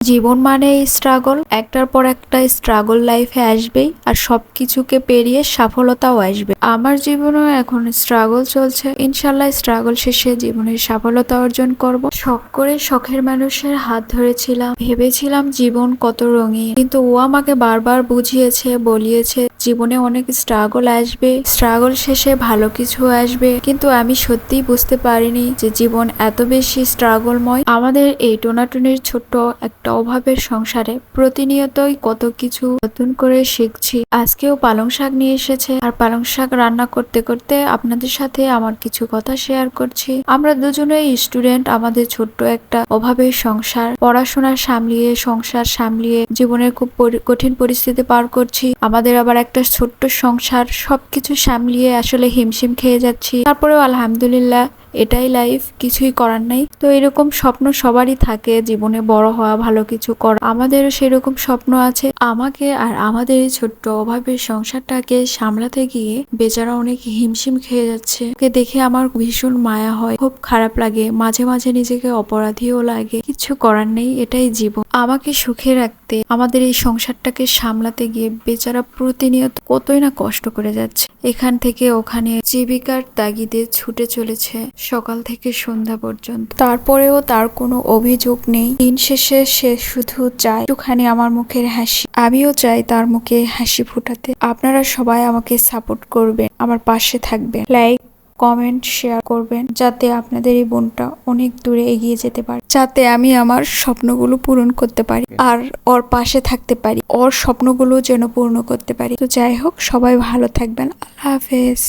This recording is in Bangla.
জীবন মানে স্ট্রাগল একটার পর একটা স্ট্রাগল লাইফে আসবেই আর সব কিছুকে পেরিয়ে সফলতাও আসবে। আমার জীবনেও এখন স্ট্রাগল চলছে। ইনশাল্লাহ স্ট্রাগল শেষে জীবনের সফলতা অর্জন করব। শখ করে শখের মানুষের হাত ধরেছিলাম। ভেবেছিলাম জীবন কত রঙিন, কিন্তু ও আমাকে বারবার বুঝিয়েছে, বলিয়েছে জীবনে অনেক স্ট্রাগল আসবে। স্ট্রাগল শেষে ভালো কিছু আসবে। কিন্তু আমি সত্যিই বুঝতে পারিনি যে জীবন এত বেশি স্ট্রাগলময় আমাদের এই টোনাটুনির ছোট্ট একটা অভাবের সংসারে প্রতিনিয়তই কত কিছু নতুন করে শিখছি। আজকেও পালং শাক নিয়ে এসেছে। আর পালং শাক রান্না করতে করতে আপনাদের সাথে আমার কিছু কথা শেয়ার করছি। আমরা দুজনেই স্টুডেন্ট আমাদের ছোট্ট একটা অভাবের সংসার। পড়াশোনা সামলিয়ে, সংসার সামলিয়ে জীবনের খুব কঠিন পরিস্থিতি পার করছি। আমাদের আবার একটা ছোট্ট সংসার, সবকিছু সামলিয়ে আসলে হিমশিম খেয়ে যাচ্ছি। তারপরেও আলহামদুলিল্লাহ, এটাই লাইফ কিছুই করার নাই। তো এরকম স্বপ্ন সবারই থাকে, জীবনে বড় হওয়া, ভালো কিছু করা। আমাদেরও সেরকম স্বপ্ন আছে। আমাকে আর আমাদের এই ছোট্ট অভাবের সংসারটাকে সামলাতে গিয়ে বেচারা অনেক হিমশিম খেয়ে যাচ্ছে। ওকে দেখে আমার ভীষণ মায়া হয়। খুব খারাপ লাগে। মাঝে মাঝে নিজেকে অপরাধীও লাগে। কিছু করার নেই, এটাই জীবন। আমাকে সুখে রাখতে আমাদের এই সংসারটাকে সামলাতে গিয়ে বেচারা প্রতিনিয়ত কতই না কষ্ট করে যাচ্ছে। এখান থেকে ওখানে জীবিকার তাগিদে ছুটে চলেছে সকাল থেকে সন্ধ্যা পর্যন্ত। তারপরেও তার কোনো অভিযোগ নেই। দিন শেষে সে শুধু চায় একটুখানি আমার মুখের হাসি। আমিও চাই তার মুখে হাসি ফুটাতে। আপনারা সবাই আমাকে সাপোর্ট করবেন, আমার পাশে থাকবেন। লাইক কমেন্ট শেয়ার করবেন, যাতে আপনাদের এই বোনটা অনেক দূরে এগিয়ে যেতে পারে। যাতে আমি আমার স্বপ্নগুলো পূরণ করতে পারি আর ওর পাশে থাকতে পারি, ওর স্বপ্নগুলো যেন পূর্ণ করতে পারি। তো যাই হোক, সবাই ভালো থাকবেন। আল্লাহ হাফেজ।